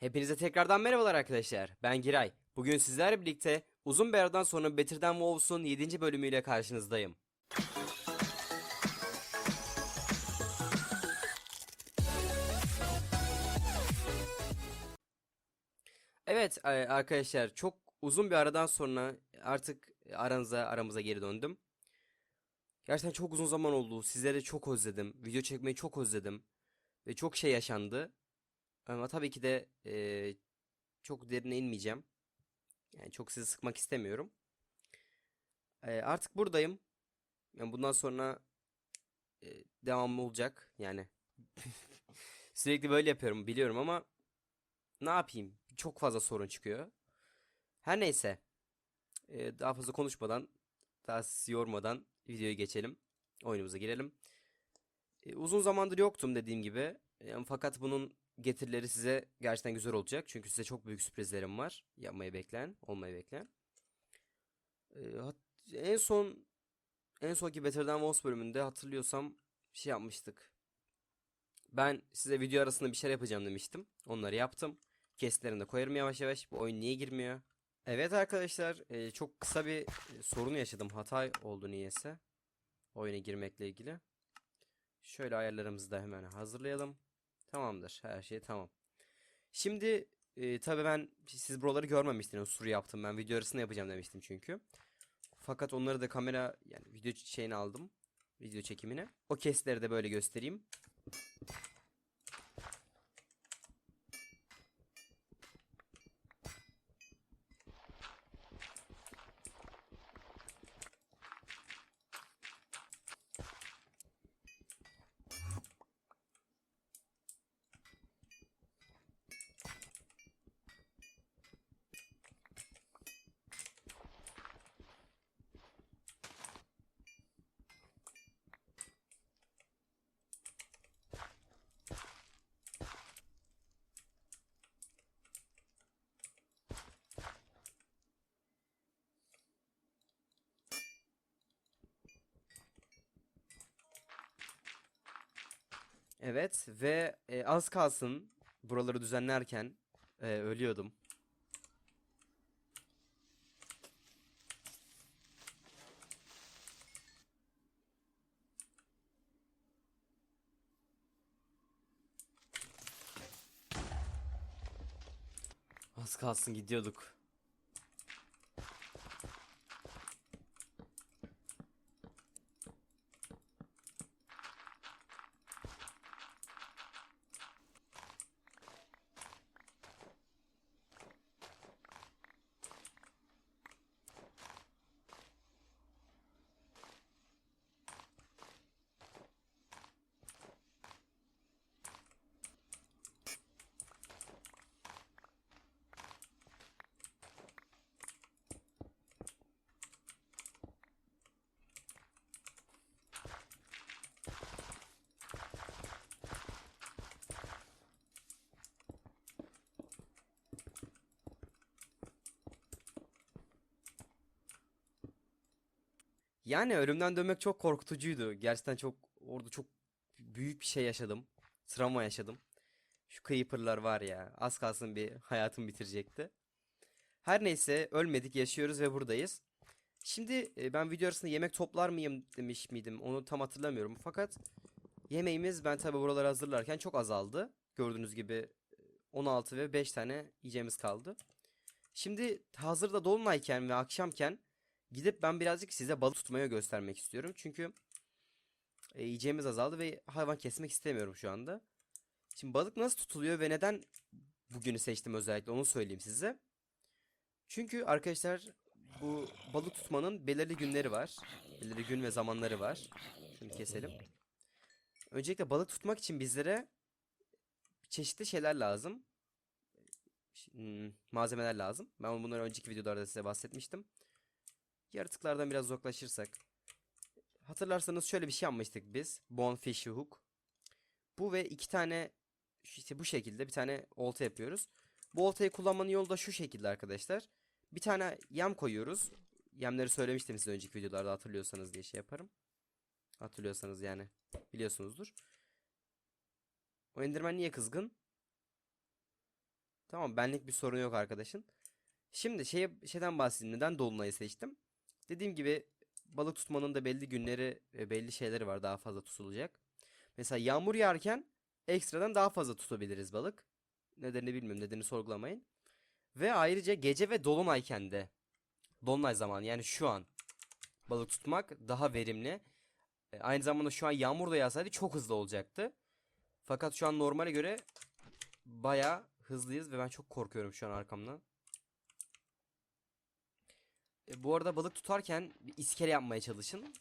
Hepinize tekrardan merhabalar arkadaşlar. Ben Giray. Bugün sizlerle birlikte uzun bir aradan sonra Better Than Wolves'un 7. bölümüyle karşınızdayım. Evet e, arkadaşlar çok uzun bir aradan sonra artık aranıza aramıza geri döndüm. Gerçekten çok uzun zaman oldu. Sizleri çok özledim. Video çekmeyi çok özledim. Ve çok şey yaşandı. Ama tabii ki de e, çok derine inmeyeceğim. Yani çok sizi sıkmak istemiyorum. E, artık buradayım. Yani bundan sonra e, devamı olacak. Yani sürekli böyle yapıyorum biliyorum ama ne yapayım? Çok fazla sorun çıkıyor. Her neyse. E, daha fazla konuşmadan, daha sizi yormadan videoya geçelim. Oyunumuza girelim. E, uzun zamandır yoktum dediğim gibi. Yani fakat bunun getirileri size gerçekten güzel olacak. Çünkü size çok büyük sürprizlerim var. Yapmayı bekleyen, olmayı bekleyen. E, hat- en son en sonki Better Than Wolves bölümünde hatırlıyorsam şey yapmıştık. Ben size video arasında bir şeyler yapacağım demiştim. Onları yaptım. Kesitlerini de koyarım yavaş yavaş. Bu oyun niye girmiyor? Evet arkadaşlar, e, çok kısa bir e, sorun yaşadım. Hata oldu niyeyse. Oyuna girmekle ilgili. Şöyle ayarlarımızı da hemen hazırlayalım. Tamamdır. Her şey tamam. Şimdi e, tabii ben siz buraları görmemiştiniz. Sur yaptım ben. Video arasında yapacağım demiştim çünkü. Fakat onları da kamera yani video şeyini aldım. Video çekimine. O kesitleri de böyle göstereyim. Evet ve e, az kalsın buraları düzenlerken e, ölüyordum. Az kalsın gidiyorduk. Yani ölümden dönmek çok korkutucuydu. Gerçekten çok orada çok büyük bir şey yaşadım. Travma yaşadım. Şu Creeper'lar var ya az kalsın bir hayatımı bitirecekti. Her neyse ölmedik yaşıyoruz ve buradayız. Şimdi e, ben video arasında yemek toplar mıyım demiş miydim onu tam hatırlamıyorum. Fakat yemeğimiz ben tabi buraları hazırlarken çok azaldı. Gördüğünüz gibi e, 16 ve 5 tane yiyeceğimiz kaldı. Şimdi hazırda dolunayken ve akşamken Gidip ben birazcık size balık tutmayı göstermek istiyorum. Çünkü e, yiyeceğimiz azaldı ve hayvan kesmek istemiyorum şu anda. Şimdi balık nasıl tutuluyor ve neden bugünü seçtim özellikle onu söyleyeyim size. Çünkü arkadaşlar bu balık tutmanın belirli günleri var. Belirli gün ve zamanları var. Şimdi keselim. Öncelikle balık tutmak için bizlere çeşitli şeyler lazım. Hmm, malzemeler lazım. Ben bunları önceki videolarda size bahsetmiştim. Yaratıklardan biraz uzaklaşırsak. Hatırlarsanız şöyle bir şey yapmıştık biz. Bonefish hook. Bu ve iki tane işte bu şekilde bir tane olta yapıyoruz. Bu oltayı kullanmanın yolu da şu şekilde arkadaşlar. Bir tane yem koyuyoruz. Yemleri söylemiştim size önceki videolarda hatırlıyorsanız diye şey yaparım. Hatırlıyorsanız yani biliyorsunuzdur. O Enderman niye kızgın? Tamam benlik bir sorun yok arkadaşın. Şimdi şey, şeyden bahsedeyim. Neden Dolunay'ı seçtim? Dediğim gibi balık tutmanın da belli günleri belli şeyleri var daha fazla tutulacak. Mesela yağmur yağarken ekstradan daha fazla tutabiliriz balık. Nedenini bilmiyorum. Nedenini sorgulamayın. Ve ayrıca gece ve dolunayken de dolunay zamanı yani şu an balık tutmak daha verimli. E, Aynı zamanda şu an yağmur da yağsaydı çok hızlı olacaktı. Fakat şu an normale göre bayağı hızlıyız ve ben çok korkuyorum şu an arkamdan. E, bu arada balık tutarken bir iskele yapmaya çalışın.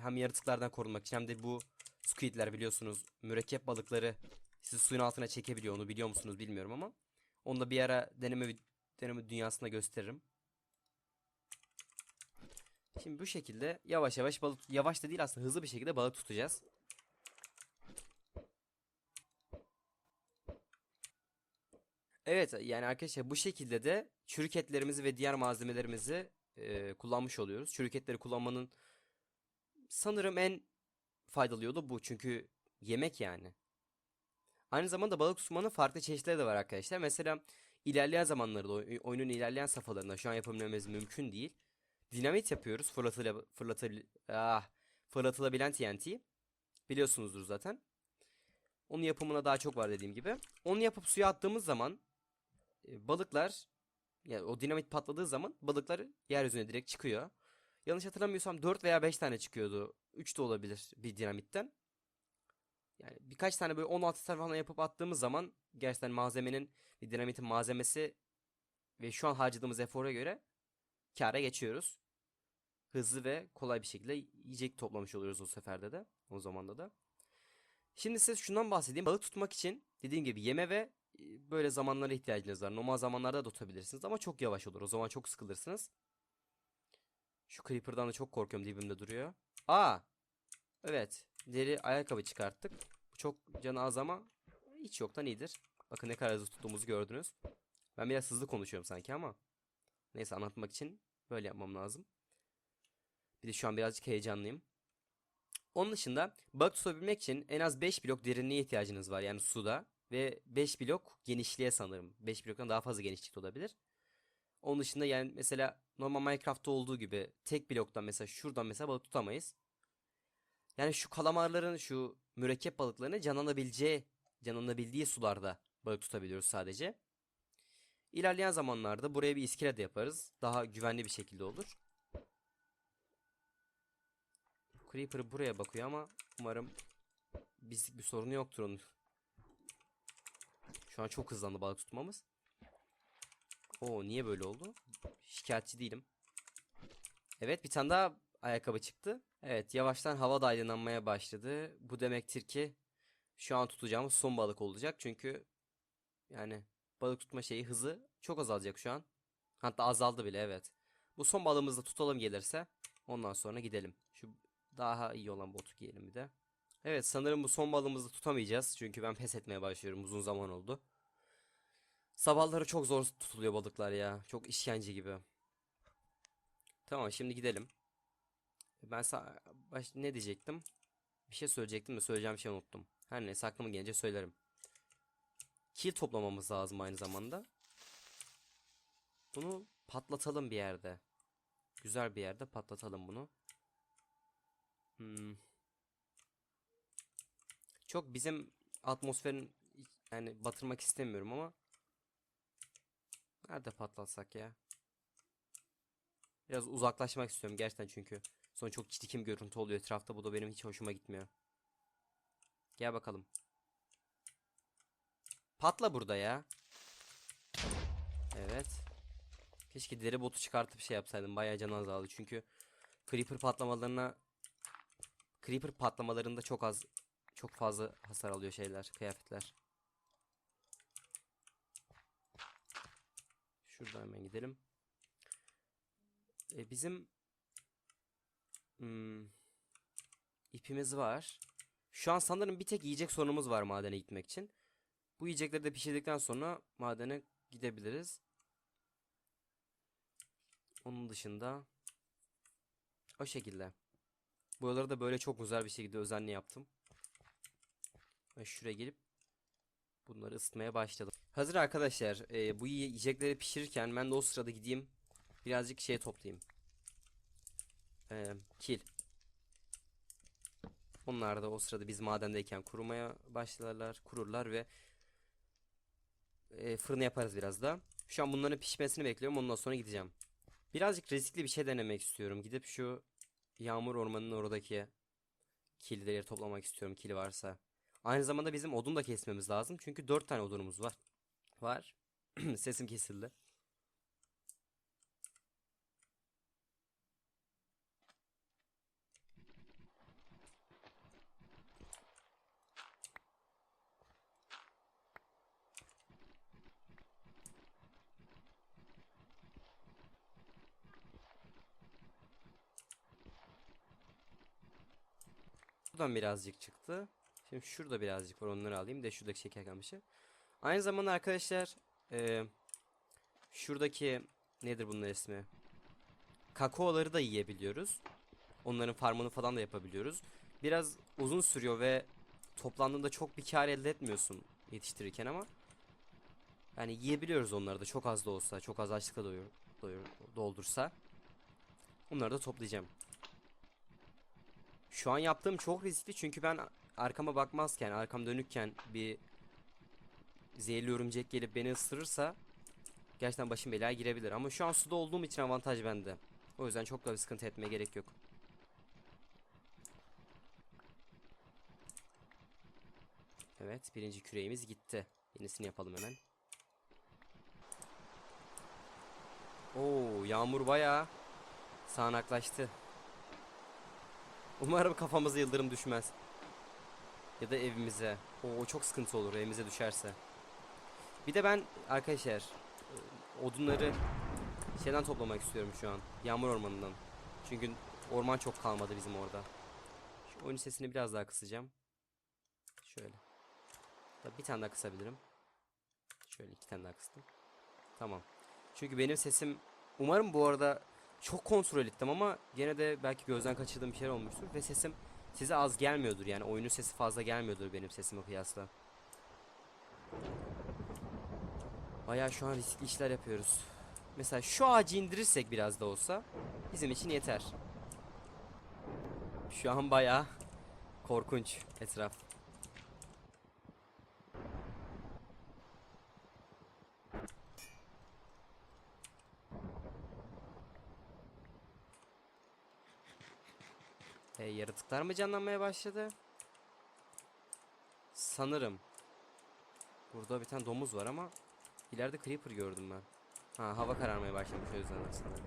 Hem yaratıklardan korunmak için hem de bu squidler biliyorsunuz mürekkep balıkları sizi suyun altına çekebiliyor. Onu biliyor musunuz bilmiyorum ama. Onu da bir ara deneme deneme dünyasında gösteririm. Şimdi bu şekilde yavaş yavaş balık yavaş da değil aslında hızlı bir şekilde balık tutacağız. Evet yani arkadaşlar bu şekilde de çürük etlerimizi ve diğer malzemelerimizi e, kullanmış oluyoruz. Çürük etleri kullanmanın sanırım en faydalı yolu bu çünkü yemek yani. Aynı zamanda balık tutmanın farklı çeşitleri de var arkadaşlar. Mesela ilerleyen zamanlarda oy- oyunun ilerleyen safhalarında şu an yapabilmemiz mümkün değil. Dinamit yapıyoruz. Fırlatıla, fırlatıla, ah, fırlatılabilen TNT. Biliyorsunuzdur zaten. Onun yapımına daha çok var dediğim gibi. Onu yapıp suya attığımız zaman balıklar yani o dinamit patladığı zaman balıklar yeryüzüne direkt çıkıyor. Yanlış hatırlamıyorsam 4 veya 5 tane çıkıyordu. 3 de olabilir bir dinamitten. Yani birkaç tane böyle 16 tane falan yapıp attığımız zaman gerçekten malzemenin bir dinamitin malzemesi ve şu an harcadığımız efora göre kâra geçiyoruz. Hızlı ve kolay bir şekilde yiyecek toplamış oluyoruz o seferde de. O zamanda da. Şimdi size şundan bahsedeyim. Balık tutmak için dediğim gibi yeme ve böyle zamanlara ihtiyacınız var. Normal zamanlarda da tutabilirsiniz ama çok yavaş olur. O zaman çok sıkılırsınız. Şu Creeper'dan da çok korkuyorum dibimde duruyor. Aa! Evet. Deri ayakkabı çıkarttık. Bu çok canı az ama hiç yoktan iyidir. Bakın ne kadar hızlı tuttuğumuzu gördünüz. Ben biraz hızlı konuşuyorum sanki ama. Neyse anlatmak için böyle yapmam lazım. Bir de şu an birazcık heyecanlıyım. Onun dışında balık tutabilmek için en az 5 blok derinliğe ihtiyacınız var yani suda. Ve 5 blok genişliğe sanırım. 5 bloktan daha fazla genişlikte olabilir. Onun dışında yani mesela normal Minecraft'ta olduğu gibi tek bloktan mesela şuradan mesela balık tutamayız. Yani şu kalamarların şu mürekkep balıklarını canlanabileceği, canlanabildiği sularda balık tutabiliyoruz sadece. İlerleyen zamanlarda buraya bir iskele yaparız. Daha güvenli bir şekilde olur. Creeper buraya bakıyor ama umarım bizlik bir sorunu yoktur onun. Şu an çok hızlandı balık tutmamız. Oo niye böyle oldu? Şikayetçi değilim. Evet bir tane daha ayakkabı çıktı. Evet yavaştan hava da aydınlanmaya başladı. Bu demektir ki şu an tutacağımız son balık olacak. Çünkü yani balık tutma şeyi hızı çok azalacak şu an. Hatta azaldı bile evet. Bu son balığımızı tutalım gelirse ondan sonra gidelim. Şu daha iyi olan botu giyelim bir de. Evet sanırım bu son balığımızı tutamayacağız. Çünkü ben pes etmeye başlıyorum. Uzun zaman oldu. Sabahları çok zor tutuluyor balıklar ya. Çok işkence gibi. Tamam şimdi gidelim. Ben baş ne diyecektim? Bir şey söyleyecektim de söyleyeceğim şey unuttum. Her neyse aklıma gelince söylerim. Kil toplamamız lazım aynı zamanda. Bunu patlatalım bir yerde. Güzel bir yerde patlatalım bunu. Hmm. Çok bizim atmosferin yani batırmak istemiyorum ama nerede patlatsak ya? Biraz uzaklaşmak istiyorum gerçekten çünkü. Sonra çok çirkin görüntü oluyor etrafta. Bu da benim hiç hoşuma gitmiyor. Gel bakalım. Patla burada ya. Evet. Keşke deri botu çıkartıp şey yapsaydım. Bayağı can azaldı. Çünkü creeper patlamalarına creeper patlamalarında çok az çok fazla hasar alıyor şeyler, kıyafetler. Şuradan hemen gidelim. E, bizim hmm, ipimiz var. Şu an sanırım bir tek yiyecek sorunumuz var madene gitmek için. Bu yiyecekleri de pişirdikten sonra madene gidebiliriz. Onun dışında o şekilde. Buraları da böyle çok güzel bir şekilde özenli yaptım. Ve şuraya gelip Bunları ısıtmaya başladım. Hazır arkadaşlar. e, bu yiyecekleri pişirirken ben de o sırada gideyim. Birazcık şey toplayayım. E, kil. Onlar da o sırada biz madendeyken kurumaya başlarlar, kururlar ve e, fırına yaparız biraz da. Şu an bunların pişmesini bekliyorum. Ondan sonra gideceğim. Birazcık riskli bir şey denemek istiyorum. Gidip şu yağmur ormanının oradaki killeri toplamak istiyorum. Kili varsa. Aynı zamanda bizim odun da kesmemiz lazım. Çünkü 4 tane odunumuz var. Var. Sesim kesildi. Buradan birazcık çıktı. Şimdi şurada birazcık var onları alayım. De şuradaki şeker kamışı. Aynı zamanda arkadaşlar eee, şuradaki nedir bunun ismi? Kakaoları da yiyebiliyoruz. Onların farmını falan da yapabiliyoruz. Biraz uzun sürüyor ve toplandığında çok bir kar elde etmiyorsun yetiştirirken ama yani yiyebiliyoruz onları da çok az da olsa, çok az açlıkla doyur, doyur, doldursa. Onları da toplayacağım. Şu an yaptığım çok riskli çünkü ben arkama bakmazken, arkam dönükken bir zehirli örümcek gelip beni ısırırsa gerçekten başım belaya girebilir. Ama şu an suda olduğum için avantaj bende. O yüzden çok da bir sıkıntı etmeye gerek yok. Evet, birinci küreğimiz gitti. Yenisini yapalım hemen. Oo, yağmur bayağı sağanaklaştı. Umarım kafamıza yıldırım düşmez. Ya da evimize. Oo çok sıkıntı olur evimize düşerse. Bir de ben arkadaşlar e, odunları şeyden toplamak istiyorum şu an. Yağmur ormanından. Çünkü orman çok kalmadı bizim orada. Şu oyun sesini biraz daha kısacağım. Şöyle. Bir tane daha kısabilirim. Şöyle iki tane daha kıstım. Tamam. Çünkü benim sesim umarım bu arada çok kontrol ettim ama gene de belki gözden kaçırdığım bir şeyler olmuştur ve sesim size az gelmiyordur yani oyunun sesi fazla gelmiyordur benim sesime kıyasla. Bayağı şu an riskli işler yapıyoruz. Mesela şu ağacı indirirsek biraz da olsa bizim için yeter. Şu an bayağı korkunç etraf. Yaratıklar mı canlanmaya başladı? Sanırım. Burada bir tane domuz var ama ileride creeper gördüm ben. Ha hava kararmaya başlamış o yüzden sanırım.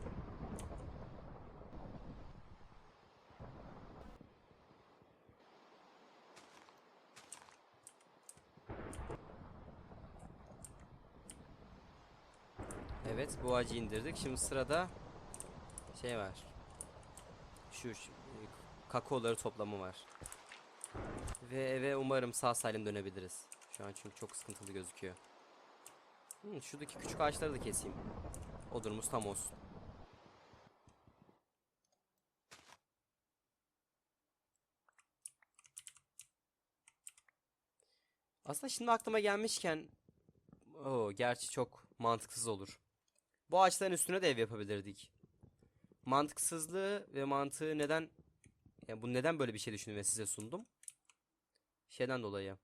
Evet bu ağacı indirdik. Şimdi sırada şey var. Şu, şu kakaoları toplama var. Ve eve umarım sağ salim dönebiliriz. Şu an çünkü çok sıkıntılı gözüküyor. Hmm, şuradaki küçük ağaçları da keseyim. Odunumuz tam olsun. Aslında şimdi aklıma gelmişken o gerçi çok mantıksız olur. Bu ağaçların üstüne de ev yapabilirdik. Mantıksızlığı ve mantığı neden yani bu neden böyle bir şey düşündüm ve size sundum? Şeyden dolayı.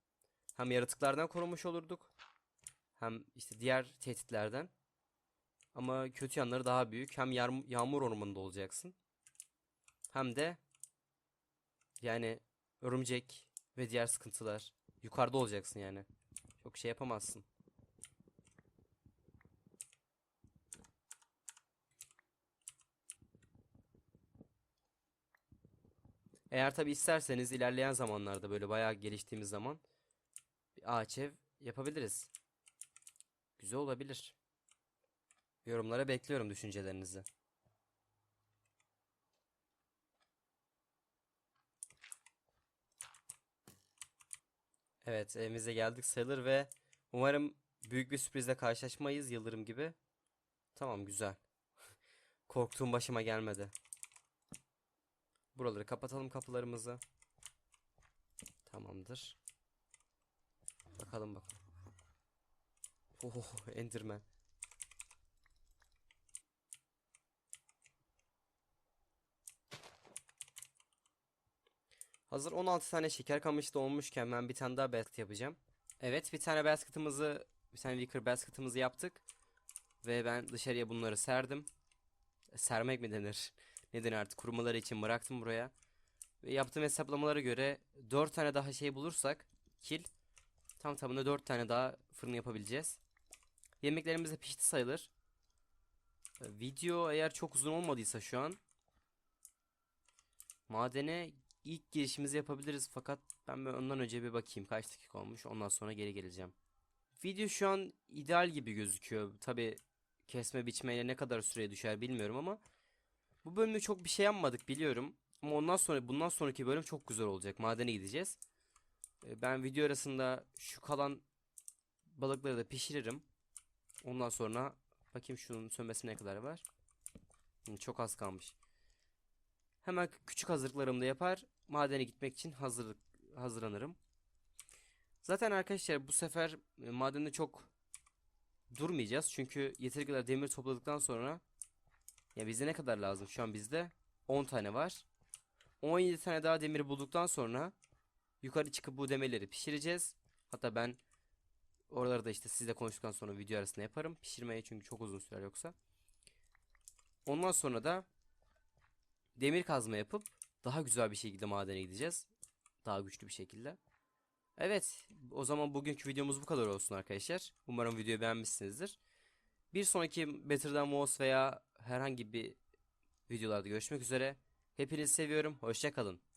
Hem yaratıklardan korunmuş olurduk. Hem işte diğer tehditlerden. Ama kötü yanları daha büyük. Hem yağmur, ormanında olacaksın. Hem de yani örümcek ve diğer sıkıntılar. Yukarıda olacaksın yani. Çok şey yapamazsın. Eğer tabi isterseniz ilerleyen zamanlarda böyle bayağı geliştiğimiz zaman bir ağaç ev yapabiliriz. Güzel olabilir. Yorumlara bekliyorum düşüncelerinizi. Evet evimize geldik sayılır ve umarım büyük bir sürprizle karşılaşmayız Yıldırım gibi. Tamam güzel. Korktuğum başıma gelmedi. Buraları kapatalım kapılarımızı. Tamamdır. Bakalım bakalım. Oh, Enderman. Hazır 16 tane şeker kamışı olmuşken ben bir tane daha basket yapacağım. Evet bir tane basketımızı bir tane wicker basketımızı yaptık. Ve ben dışarıya bunları serdim. Sermek mi denir? Ne denir artık kurumaları için bıraktım buraya. Ve yaptığım hesaplamalara göre 4 tane daha şey bulursak kil tam tamına 4 tane daha fırın yapabileceğiz. Yemeklerimiz de pişti sayılır. Ee, Video eğer çok uzun olmadıysa şu an madene ilk girişimizi yapabiliriz fakat ben ondan önce bir bakayım kaç dakika olmuş ondan sonra geri geleceğim. Video şu an ideal gibi gözüküyor. Tabi kesme biçmeyle ne kadar süreye düşer bilmiyorum ama bu bölümde çok bir şey yapmadık biliyorum. Ama ondan sonra bundan sonraki bölüm çok güzel olacak. Madene gideceğiz. Ee, Ben video arasında şu kalan balıkları da pişiririm. Ondan sonra bakayım şunun sönmesine ne kadar var. Hı, Çok az kalmış. Hemen kü- küçük hazırlıklarımı da yapar. Madene gitmek için hazırlık hazırlanırım. Zaten arkadaşlar bu sefer e, madende çok durmayacağız. Çünkü yeteri kadar demir topladıktan sonra ya bizde ne kadar lazım? Şu an bizde 10 tane var. 17 tane daha demir bulduktan sonra yukarı çıkıp bu demirleri pişireceğiz. Hatta ben oraları da işte sizle konuştuktan sonra video arasında yaparım. Pişirmeye çünkü çok uzun sürer yoksa. Ondan sonra da demir kazma yapıp daha güzel bir şekilde madene gideceğiz. Daha güçlü bir şekilde. Evet, o zaman bugünkü videomuz bu kadar olsun arkadaşlar. Umarım videoyu beğenmişsinizdir. Bir sonraki Better Than Most veya herhangi bir videolarda görüşmek üzere. Hepinizi seviyorum. Hoşça kalın.